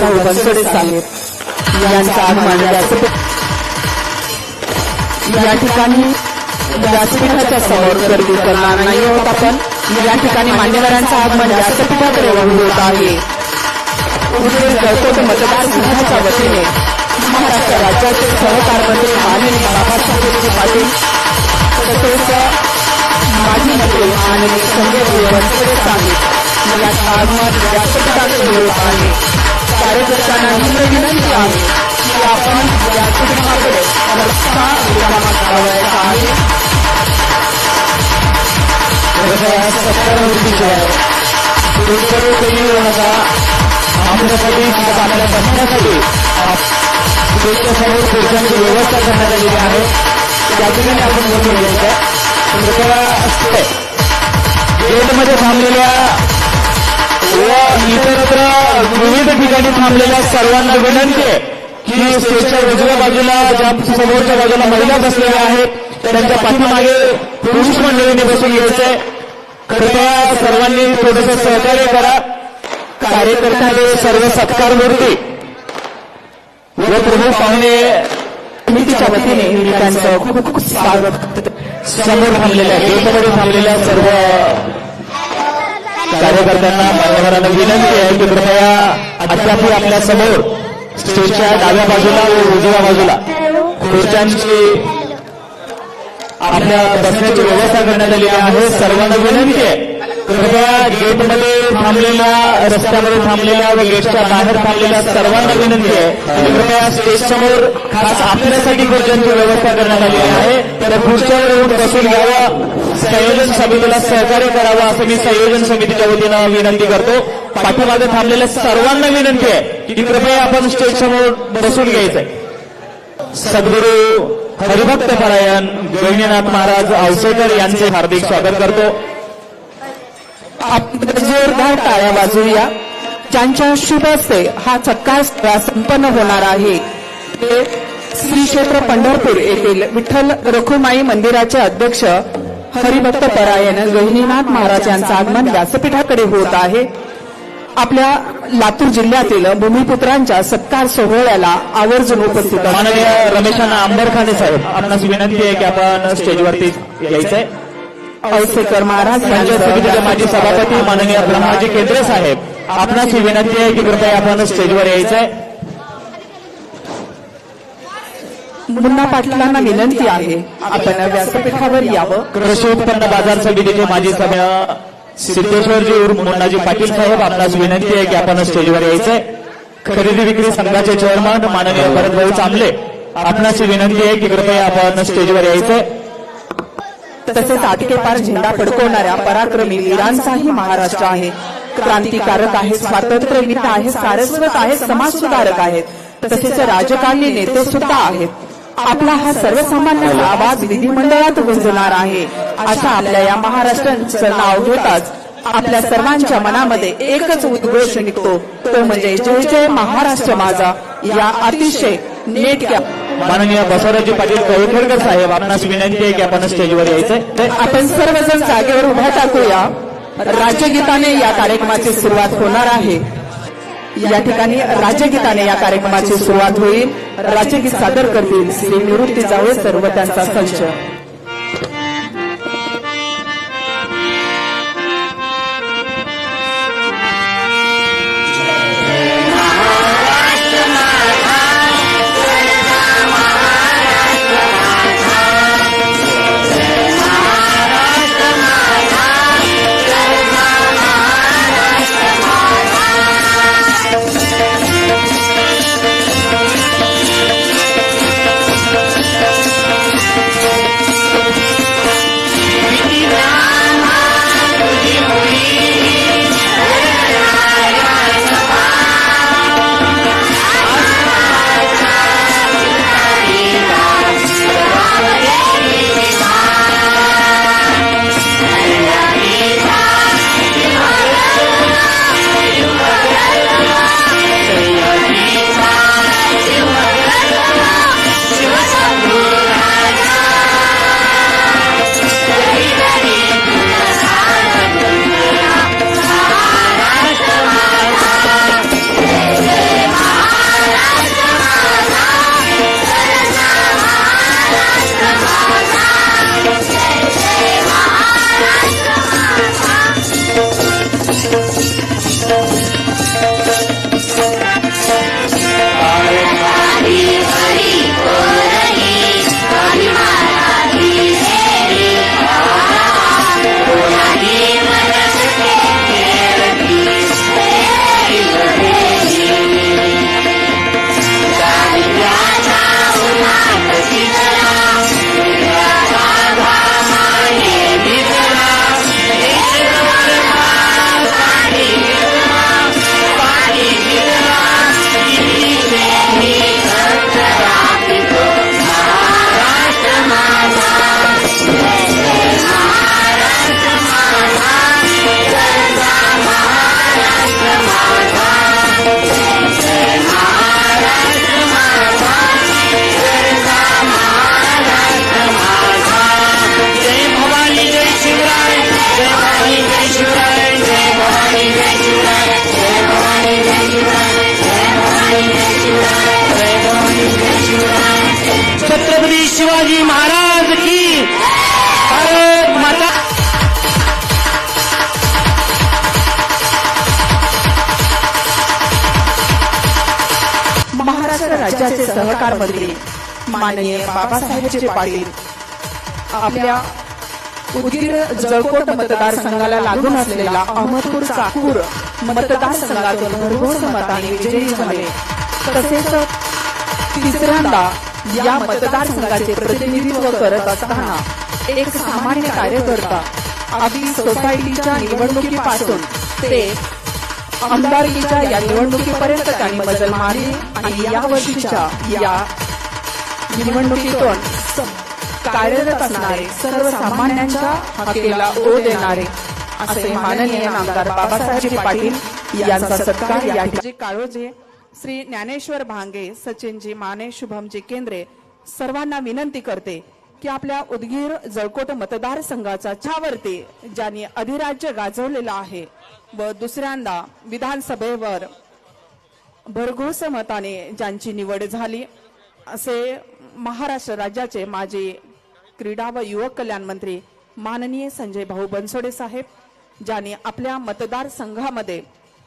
भाऊ बनसोडे साहेब यांचं आगमन व्यासपीठ या ठिकाणी व्यासपीठाच्या समोर गर्दी करणार नाही होत आपण. या ठिकाणी मान्यवरांचं आगमन व्यासपीठाकडे होत आहे. उदय मतदारसंघाच्या वतीने महाराष्ट्र राज्याचे सहकार मंत्री माननीय बाबासाहेब पाटील तसेच माजी मंत्री माननीय संजय बनसोडे साहेब याचं आगमन व्यासपीठाकडे होत आहे. कार्यकर्त्यांना नम्र विनंती आहे. की आपण व्यासपीठाकडे रस्ता निर्माण करावायचा आहे आमच्यासाठी आम्हाला बसण्यासाठी स्टेजच्या समोर व्यवस्था करण्यात आलेली आहे त्या ठिकाणी आपण बसून घ्यायचं कृपया गेटमध्ये थांबलेल्या व इतरत्र विविध ठिकाणी थांबलेल्या सर्वांना विनंती आहे की स्टेजच्या उजव्या बाजूला ज्या समोरच्या बाजूला महिला बसलेल्या आहेत त्यांच्या पाठीमागे पुरुष मंडळीने बसून घ्यायचंय कृपया सर्वांनी थोडस सहकार्य करा. कार्यकर्त्याने सर्व सत्कार मूर्ती. व प्रमुख पाहुणे समितीच्या वतीने मी त्यांचं खूप खूप स्वागत. समोर थांबलेल्या गेटमध्ये थांबलेल्या सर्व कार्यकर्त्यांना मान्यवरांना विनंती आहे की कृपया अद्याप आपल्यासमोर स्टेजच्या डाव्या बाजूला व उजव्या बाजूला खुर्च्यांची आपल्या बसण्याची व्यवस्था करण्यात आलेली आहे. सर्वांना विनंती आहे. कृपया गेटमध्ये थांबलेल्या रस्त्यामध्ये थांबलेल्या व गेटच्या बाहेर थांबलेल्या सर्वांना विनंती आहे. कृपया स्टेज समोर खास आपल्यासाठी खुर्च्यांची व्यवस्था करण्यात आली आहे. तर खुर्च्यावर येऊन बसून घ्यावा संयोजन समितीला सहकार्य करावं असं मी संयोजन समितीच्या वतीनं विनंती करतो. पाठीमागे थांबलेल्या सर्वांना विनंती आहे की कृपया आपण स्टेज समोर बसून घ्यायचंय. सद्गुरू हरिभक्त परायण गहिनीनाथ महाराज औसेकर यांचे हार्दिक स्वागत करतो. आपण जोरदार टाळ्या वाजवूया. ज्यांच्या शुभ हस्ते हा सत्कार संपन्न होणार आहे श्री क्षेत्र पंढरपूर येथील विठ्ठल रखुमाई मंदिराचे अध्यक्ष हरिभक्त परायण गहिनीनाथ महाराज यांचं आगमन व्यासपीठाकडे होत आहे. आपल्या लातूर जिल्ह्यातील भूमिपुत्रांच्या सत्कार सोहळ्याला आवर्जून उपस्थित. माननीय रमेशांना आंबरखाने साहेब आपणास विनंती आहे की आपण स्टेजवरती यायचंय. औसेकर महाराज समितीचे माजी सभापती माननीय ब्रह्माजी केंद्रे साहेब आपणास ही विनंती आहे की कृपया आपण स्टेजवर यायचंय. मुन्ना पाटलांना विनंती आहे आपण व्यासपीठावर यावं. कृषी उत्पन्न बाजार समितीचे माजी सभ्य सिद्धेश्वरजी उर्फ मुन्नाजी पाटील साहेब आपणास विनंती आहे की आपण स्टेजवर यायचंय. खरेदी विक्री संघाचे चेअरमन माननीय भरतभाऊ चांबले आपणास ही विनंती आहे की कृपया आपण स्टेजवर यायचंय. तसेच आटकेपार झेंडा फडकवणाऱ्या पराक्रमी वीरांचाही महाराष्ट्र आहे. क्रांतिकारक आहे स्वातंत्र्यवीर आहे सारस्वत आहे समाज सुधारक आहेत तसेच राजकारणी नेते सुद्धा आहेत. आपला हा सर्वसामान्य आवाज विधिमंडळात गुंजणार आहे. अशा आपल्या या महाराष्ट्राचं नाव घेताच आपल्या सर्वांच्या मनामध्ये एकच उद्घोष निघतो. तो म्हणजे जय जय महाराष्ट्र माझा. या अतिशय नेटक्या माननीय बसवराजी पाटील कवळखेडकर साहेब आपणास विनंती आहे की आपण स्टेजवर यायचंय. तर आपण सर्वजण जागेवर उभा टाकूया. राज्यगीताने या कार्यक्रमाची सुरुवात होणार आहे. या ठिकाणी राज्यगीताने या कार्यक्रमाची सुरुवात होईल. राज्यगीत सादर करतील श्री निवृत्ती जावळे सर्व त्यांचा संच. शिवाजी महाराज की भारत माता। महाराष्ट्र राज्याचे सहकार मंत्री माननीय बाबासाहेबचे पाटील आपल्या उदगीर जळकोट मतदारसंघाला लागून असलेला अहमदपूर चाकूर मतदारसंघातून भरघोस मताने विजयी झाले. तसेच तिसऱ्यांदा या मतदारसंघाचे प्रतिनिधित्व करत असताना एक सामान्य कार्यकर्ता अगदी सोसायटीच्या निवडणुकीपासून ते आमदारकीच्या या निवडणुकीपर्यंत त्यांनी बदल मारली आणि या वर्षीच्या या निवडणुकीतून कार्यरत असणारे सर्वसामान्यांच्या हकेला ओ देणारे असे माननीय आमदार बाबासाहेब पाटील यांचा सत्कार या ठिकाणी. काळोजे श्री ज्ञानेश्वर भांगे सचिनजी माने शुभमजी केंद्रे सर्वांना विनंती करते की आपल्या उदगीर जळकोट मतदारसंघाचा छावरती ज्यांनी अधिराज्य गाजवलेला आहे व दुसऱ्यांदा विधानसभेवर भरघोस मताने ज्यांची निवड झाली असे महाराष्ट्र राज्याचे माजी क्रीडा व युवक कल्याण मंत्री माननीय संजय भाऊ बनसोडे साहेब ज्यांनी आपल्या मतदारसंघामध्ये